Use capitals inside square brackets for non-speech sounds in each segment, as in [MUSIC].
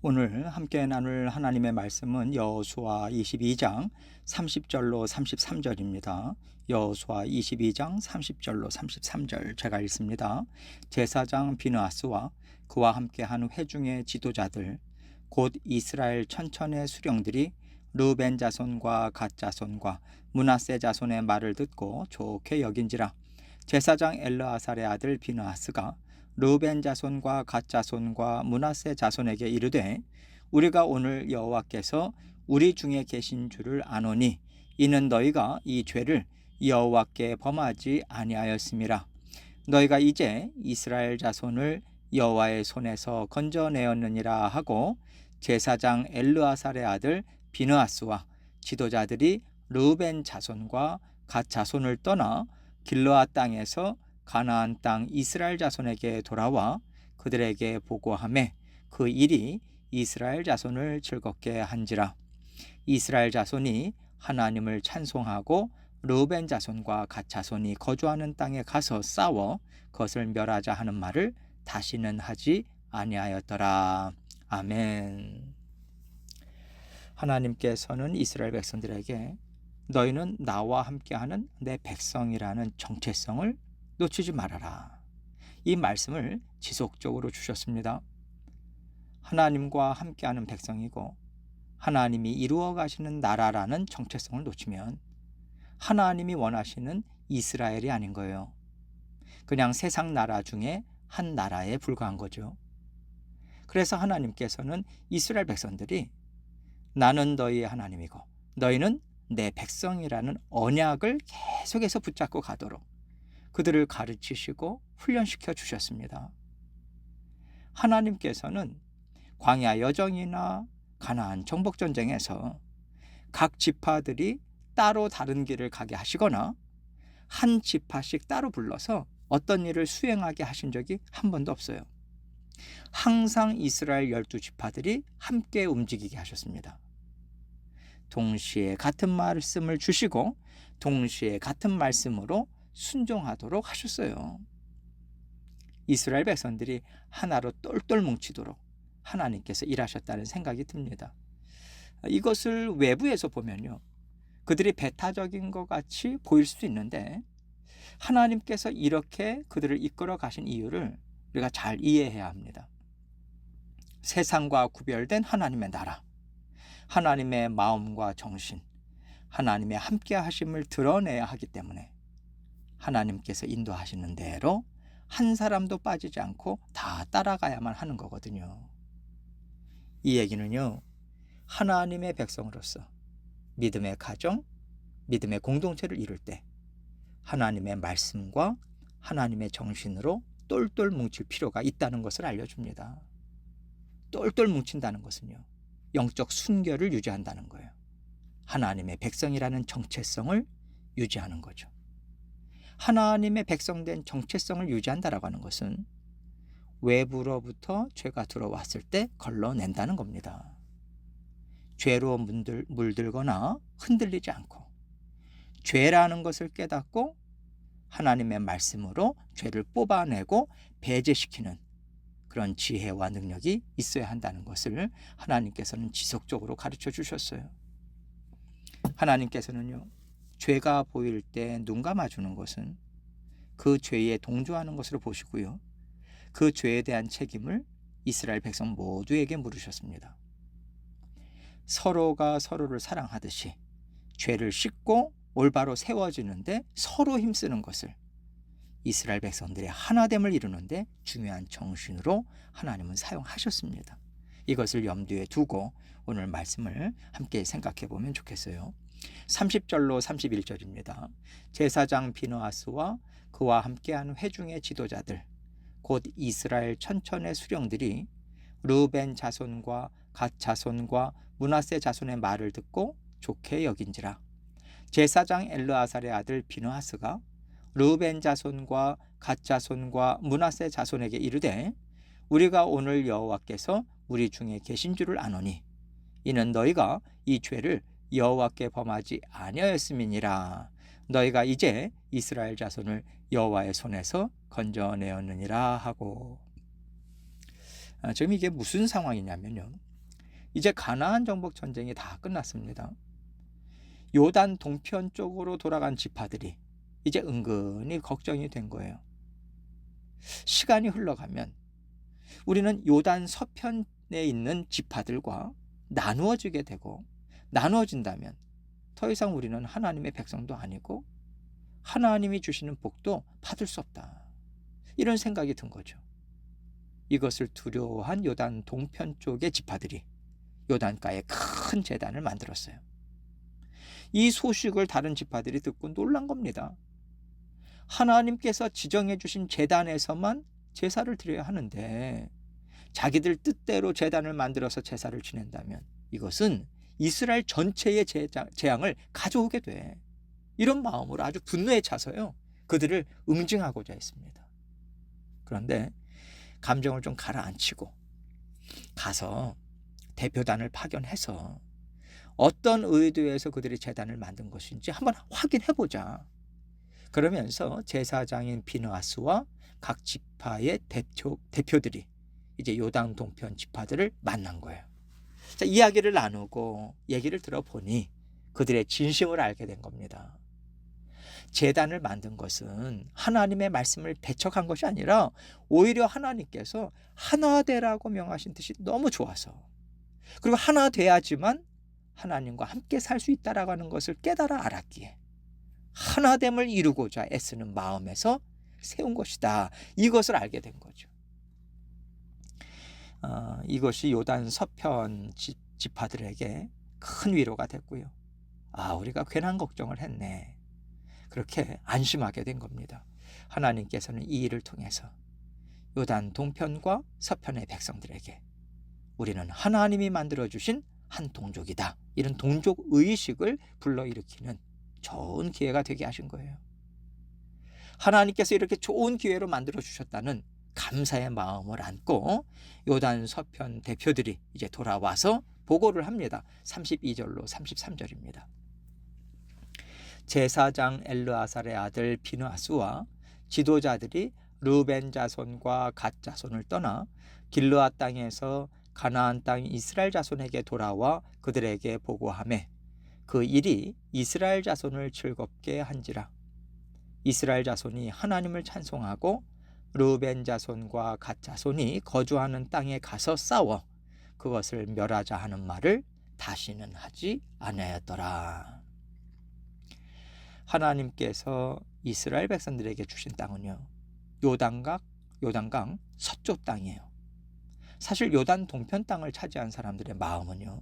오늘 함께 나눌 하나님의 말씀은 여호수아 22장 30절로 33절입니다. 여호수아 22장 30절로 33절 제가 읽습니다. 제사장 비느하스와 그와 함께한 회중의 지도자들 곧 이스라엘 천천의 수령들이 르벤 자손과 갓 자손과 문하세 자손의 말을 듣고 좋게 여긴지라 제사장 엘르아살의 아들 비느하스가 르벤 자손과 갓 자손과 문하세 자손에게 이르되 우리가 오늘 여호와께서 우리 중에 계신 줄을 아노니 이는 너희가 이 죄를 여호와께 범하지 아니하였음이라. 너희가 이제 이스라엘 자손을 여호와의 손에서 건져내었느니라 하고 제사장 엘르아살의 아들 비느하스와 지도자들이 르벤 자손과 갓 자손을 떠나 길르아 땅에서 가나안 땅 이스라엘 자손에게 돌아와 그들에게 보고함에 그 일이 이스라엘 자손을 즐겁게 한지라. 이스라엘 자손이 하나님을 찬송하고 르벤 자손과 갓 자손이 거주하는 땅에 가서 싸워 그것을 멸하자 하는 말을 다시는 하지 아니하였더라. 아멘. 하나님께서는 이스라엘 백성들에게 너희는 나와 함께하는 내 백성이라는 정체성을 놓치지 말아라. 이 말씀을 지속적으로 주셨습니다. 하나님과 함께하는 백성이고 하나님이 이루어 가시는 나라라는 정체성을 놓치면 하나님이 원하시는 이스라엘이 아닌 거예요. 그냥 세상 나라 중에 한 나라에 불과한 거죠. 그래서 하나님께서는 이스라엘 백성들이 나는 너희의 하나님이고 너희는 내 백성이라는 언약을 계속해서 붙잡고 가도록 그들을 가르치시고 훈련시켜 주셨습니다. 하나님께서는 광야 여정이나 가나안 정복 전쟁에서 각 지파들이 따로 다른 길을 가게 하시거나 한 지파씩 따로 불러서 어떤 일을 수행하게 하신 적이 한 번도 없어요. 항상 이스라엘 열두 지파들이 함께 움직이게 하셨습니다. 동시에 같은 말씀을 주시고 동시에 같은 말씀으로 순종하도록 하셨어요. 이스라엘 백성들이 하나로 똘똘 뭉치도록 하나님께서 일하셨다는 생각이 듭니다. 이것을 외부에서 보면요. 그들이 배타적인 것 같이 보일 수도 있는데 하나님께서 이렇게 그들을 이끌어 가신 이유를 우리가 잘 이해해야 합니다. 세상과 구별된 하나님의 나라, 하나님의 마음과 정신, 하나님의 함께 하심을 드러내야 하기 때문에 하나님께서 인도하시는 대로 한 사람도 빠지지 않고 다 따라가야만 하는 거거든요. 이 얘기는요, 하나님의 백성으로서 믿음의 가정, 믿음의 공동체를 이룰 때 하나님의 말씀과 하나님의 정신으로 똘똘 뭉칠 필요가 있다는 것을 알려줍니다. 똘똘 뭉친다는 것은요, 영적 순결을 유지한다는 거예요. 하나님의 백성이라는 정체성을 유지하는 거죠. 하나님의 백성된 정체성을 유지한다라고 하는 것은 외부로부터 죄가 들어왔을 때 걸러낸다는 겁니다. 죄로 물들, 물들거나 흔들리지 않고 죄라는 것을 깨닫고 하나님의 말씀으로 죄를 뽑아내고 배제시키는 그런 지혜와 능력이 있어야 한다는 것을 하나님께서는 지속적으로 가르쳐 주셨어요. 하나님께서는요, 죄가 보일 때 눈 감아주는 것은 그 죄에 동조하는 것으로 보시고요. 그 죄에 대한 책임을 이스라엘 백성 모두에게 물으셨습니다. 서로가 서로를 사랑하듯이 죄를 씻고 올바로 세워지는데 서로 힘쓰는 것을 이스라엘 백성들의 하나됨을 이루는데 중요한 정신으로 하나님은 사용하셨습니다. 이것을 염두에 두고 오늘 말씀을 함께 생각해 보면 좋겠어요. 30절로 31절입니다. 제사장 비느하스와 그와 함께한 회중의 지도자들 곧 이스라엘 천천의 수령들이 르벤 자손과 갓 자손과 문하세 자손의 말을 듣고 좋게 여긴지라 제사장 엘르아살의 아들 비느하스가 르벤 자손과 갓 자손과 문하세 자손에게 이르되 우리가 오늘 여호와께서 우리 중에 계신 줄을 아노니 이는 너희가 이 죄를 여호와께 범하지 아니하였음이니라 너희가 이제 이스라엘 자손을 여호와의 손에서 건져내었느니라 하고 아, 지금 이게 무슨 상황이냐면요 이제 가나안 정복 전쟁이 다 끝났습니다. 요단 동편 쪽으로 돌아간 지파들이 이제 은근히 걱정이 된 거예요. 시간이 흘러가면 우리는 요단 서편에 있는 지파들과 나누어지게 되고 나누어진다면 더 이상 우리는 하나님의 백성도 아니고 하나님이 주시는 복도 받을 수 없다. 이런 생각이 든 거죠. 이것을 두려워한 요단 동편 쪽의 지파들이 요단가에 큰 재단을 만들었어요. 이 소식을 다른 지파들이 듣고 놀란 겁니다. 하나님께서 지정해 주신 재단에서만 제사를 드려야 하는데 자기들 뜻대로 재단을 만들어서 제사를 지낸다면 이것은 이스라엘 전체의 재앙을 가져오게 돼. 이런 마음으로 아주 분노에 차서요. 그들을 응징하고자 했습니다. 그런데 감정을 좀 가라앉히고 가서 대표단을 파견해서 어떤 의도에서 그들이 재단을 만든 것인지 한번 확인해 보자. 그러면서 제사장인 비느아스와 각 지파의 대표, 대표들이 이제 요당 동편 지파들을 만난 거예요. 자, 이야기를 나누고 얘기를 들어보니 그들의 진심을 알게 된 겁니다. 재단을 만든 것은 하나님의 말씀을 배척한 것이 아니라 오히려 하나님께서 하나되라고 명하신 뜻이 너무 좋아서 그리고 하나 돼야지만 하나님과 함께 살 수 있다라고 하는 것을 깨달아 알았기에 하나됨을 이루고자 애쓰는 마음에서 세운 것이다. 이것을 알게 된 거죠. 어, 이것이 요단 서편 지파들에게 큰 위로가 됐고요. 아, 우리가 괜한 걱정을 했네. 그렇게 안심하게 된 겁니다. 하나님께서는 이 일을 통해서 요단 동편과 서편의 백성들에게 우리는 하나님이 만들어 주신 한 동족이다. 이런 동족 의식을 불러일으키는 좋은 기회가 되게 하신 거예요. 하나님께서 이렇게 좋은 기회로 만들어 주셨다는 감사의 마음을 안고 요단 서편 대표들이 이제 돌아와서 보고를 합니다. 32절로 33절입니다. 제사장 엘르아살의 아들 비누아스와 지도자들이 루벤 자손과 갓 자손을 떠나 길르아 땅에서 가나안 땅 이스라엘 자손에게 돌아와 그들에게 보고하매 그 일이 이스라엘 자손을 즐겁게 한지라 이스라엘 자손이 하나님을 찬송하고 루벤 자손과 갓 자손이 거주하는 땅에 가서 싸워 그것을 멸하자 하는 말을 다시는 하지 아니하였더라. 하나님께서 이스라엘 백성들에게 주신 땅은요. 요단강 요단강 서쪽 땅이에요. 사실 요단 동편 땅을 차지한 사람들의 마음은요.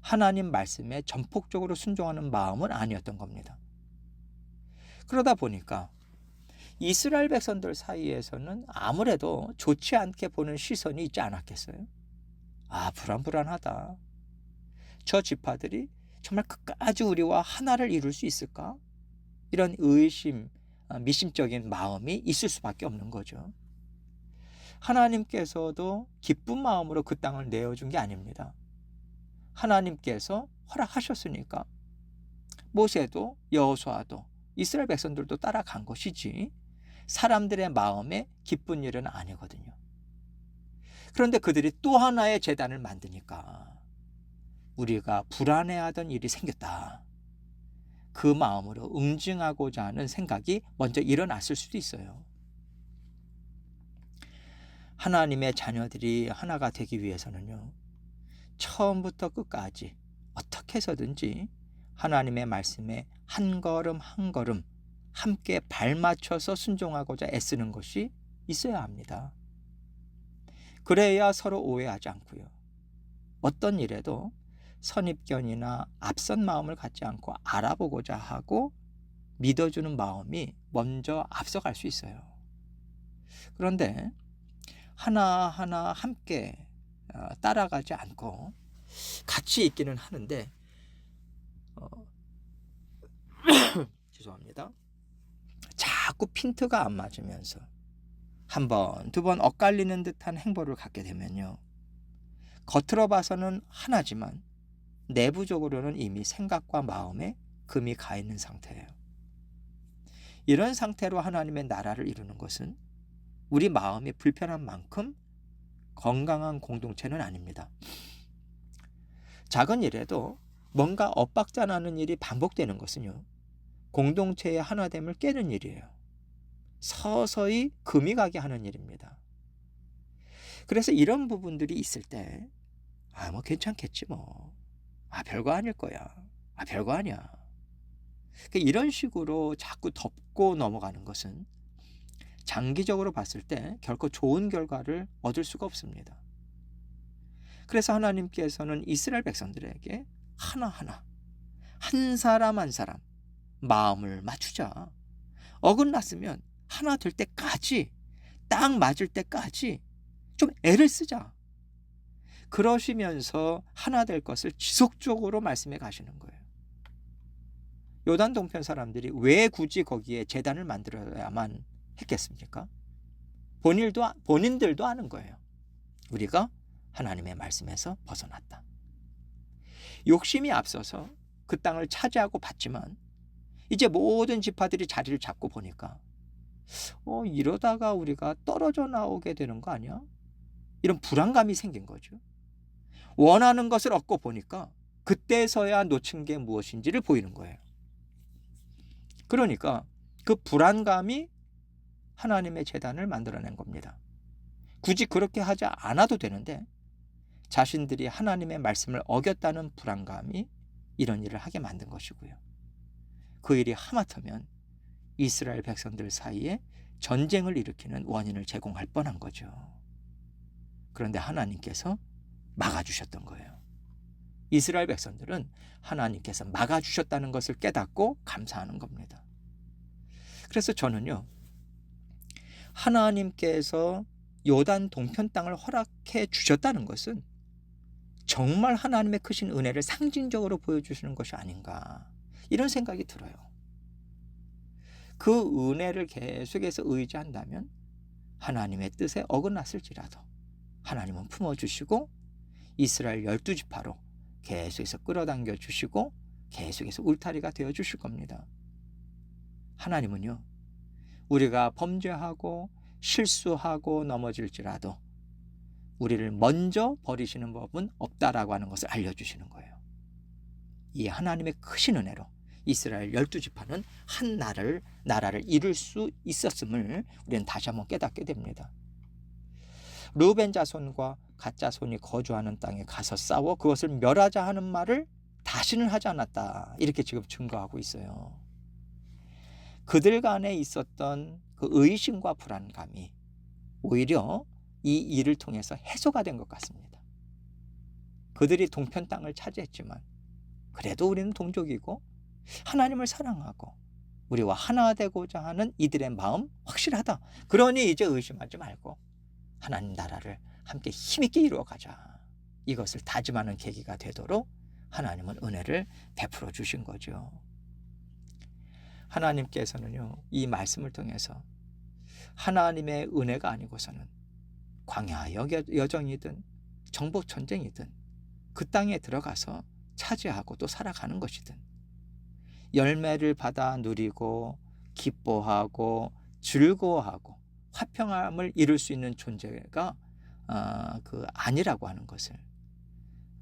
하나님 말씀에 전폭적으로 순종하는 마음은 아니었던 겁니다. 그러다 보니까 이스라엘 백성들 사이에서는 아무래도 좋지 않게 보는 시선이 있지 않았겠어요? 아, 불안불안하다. 저 지파들이 정말 끝까지 우리와 하나를 이룰 수 있을까? 이런 의심, 아, 미심적인 마음이 있을 수밖에 없는 거죠. 하나님께서도 기쁜 마음으로 그 땅을 내어준 게 아닙니다. 하나님께서 허락하셨으니까 모세도 여호수아도 이스라엘 백성들도 따라간 것이지 사람들의 마음에 기쁜 일은 아니거든요. 그런데 그들이 또 하나의 재단을 만드니까 우리가 불안해하던 일이 생겼다. 그 마음으로 응징하고자 하는 생각이 먼저 일어났을 수도 있어요. 하나님의 자녀들이 하나가 되기 위해서는요, 처음부터 끝까지 어떻게 해서든지 하나님의 말씀에 한 걸음 한 걸음 함께 발맞춰서 순종하고자 애쓰는 것이 있어야 합니다. 그래야 서로 오해하지 않고요. 어떤 일에도 선입견이나 앞선 마음을 갖지 않고 알아보고자 하고 믿어주는 마음이 먼저 앞서갈 수 있어요. 그런데 하나하나 함께 어, 따라가지 않고 같이 있기는 하는데 어, [COUGHS] 죄송합니다. 자꾸 핀트가 안 맞으면서 한 번, 두 번 엇갈리는 듯한 행보를 갖게 되면요. 겉으로 봐서는 하나지만 내부적으로는 이미 생각과 마음에 금이 가 있는 상태예요. 이런 상태로 하나님의 나라를 이루는 것은 우리 마음이 불편한 만큼 건강한 공동체는 아닙니다. 작은 일에도 뭔가 엇박자 나는 일이 반복되는 것은요. 공동체의 하나됨을 깨는 일이에요. 서서히 금이 가게 하는 일입니다. 그래서 이런 부분들이 있을 때, 아, 뭐 괜찮겠지 뭐. 아, 별거 아닐 거야. 아, 별거 아니야. 그러니까 이런 식으로 자꾸 덮고 넘어가는 것은 장기적으로 봤을 때 결코 좋은 결과를 얻을 수가 없습니다. 그래서 하나님께서는 이스라엘 백성들에게 하나하나, 한 사람 한 사람, 마음을 맞추자. 어긋났으면 하나 될 때까지, 딱 맞을 때까지 좀 애를 쓰자. 그러시면서 하나 될 것을 지속적으로 말씀해 가시는 거예요. 요단 동편 사람들이 왜 굳이 거기에 재단을 만들어야만 했겠습니까? 본인도, 본인들도 아는 거예요. 우리가 하나님의 말씀에서 벗어났다. 욕심이 앞서서 그 땅을 차지하고 받지만 이제 모든 지파들이 자리를 잡고 보니까 어 이러다가 우리가 떨어져 나오게 되는 거 아니야? 이런 불안감이 생긴 거죠. 원하는 것을 얻고 보니까 그때서야 놓친 게 무엇인지를 보이는 거예요. 그러니까 그 불안감이 하나님의 재단을 만들어낸 겁니다. 굳이 그렇게 하지 않아도 되는데 자신들이 하나님의 말씀을 어겼다는 불안감이 이런 일을 하게 만든 것이고요. 그 일이 하마터면 이스라엘 백성들 사이에 전쟁을 일으키는 원인을 제공할 뻔한 거죠. 그런데 하나님께서 막아주셨던 거예요. 이스라엘 백성들은 하나님께서 막아주셨다는 것을 깨닫고 감사하는 겁니다. 그래서 저는요, 하나님께서 요단 동편 땅을 허락해 주셨다는 것은 정말 하나님의 크신 은혜를 상징적으로 보여주시는 것이 아닌가 이런 생각이 들어요. 그 은혜를 계속해서 의지한다면 하나님의 뜻에 어긋났을지라도 하나님은 품어주시고 이스라엘 열두 지파로 계속해서 끌어당겨 주시고 계속해서 울타리가 되어 주실 겁니다. 하나님은요, 우리가 범죄하고 실수하고 넘어질지라도 우리를 먼저 버리시는 법은 없다라고 하는 것을 알려주시는 거예요. 이 하나님의 크신 은혜로 이스라엘 열두 지파는 한 나라를 나라를 이룰 수 있었음을 우리는 다시 한번 깨닫게 됩니다. 루벤 자손과 갓 자손이 거주하는 땅에 가서 싸워 그것을 멸하자 하는 말을 다시는 하지 않았다. 이렇게 지금 증거하고 있어요. 그들 간에 있었던 그 의심과 불안감이 오히려 이 일을 통해서 해소가 된 것 같습니다. 그들이 동편 땅을 차지했지만 그래도 우리는 동족이고 하나님을 사랑하고 우리와 하나 되고자 하는 이들의 마음 확실하다. 그러니 이제 의심하지 말고 하나님 나라를 함께 힘있게 이루어 가자. 이것을 다짐하는 계기가 되도록 하나님은 은혜를 베풀어 주신 거죠. 하나님께서는요, 이 말씀을 통해서 하나님의 은혜가 아니고서는 광야 여정이든 정복 전쟁이든 그 땅에 들어가서 차지하고 또 살아가는 것이든 열매를 받아 누리고 기뻐하고 즐거워하고 화평함을 이룰 수 있는 존재가 어, 그 아니라고 하는 것을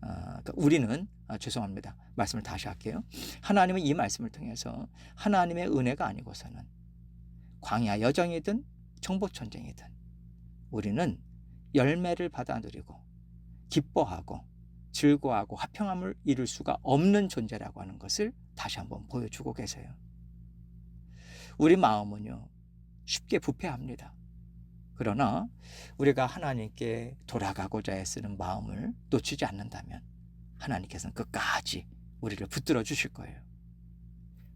어, 그러니까 우리는 아, 죄송합니다. 말씀을 다시 할게요. 하나님은 이 말씀을 통해서 하나님의 은혜가 아니고서는 광야 여정이든 정복 전쟁이든 우리는 열매를 받아 누리고 기뻐하고 즐거워하고 화평함을 이룰 수가 없는 존재라고 하는 것을 다시 한번 보여주고 계세요. 우리 마음은요, 쉽게 부패합니다. 그러나 우리가 하나님께 돌아가고자 애쓰는 마음을 놓치지 않는다면 하나님께서는 끝까지 우리를 붙들어 주실 거예요.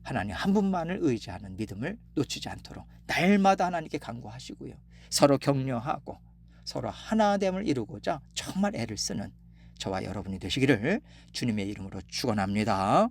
하나님 한 분만을 의지하는 믿음을 놓치지 않도록 날마다 하나님께 간구하시고요. 서로 격려하고 서로 하나됨을 이루고자 정말 애를 쓰는 저와 여러분이 되시기를 주님의 이름으로 축원합니다.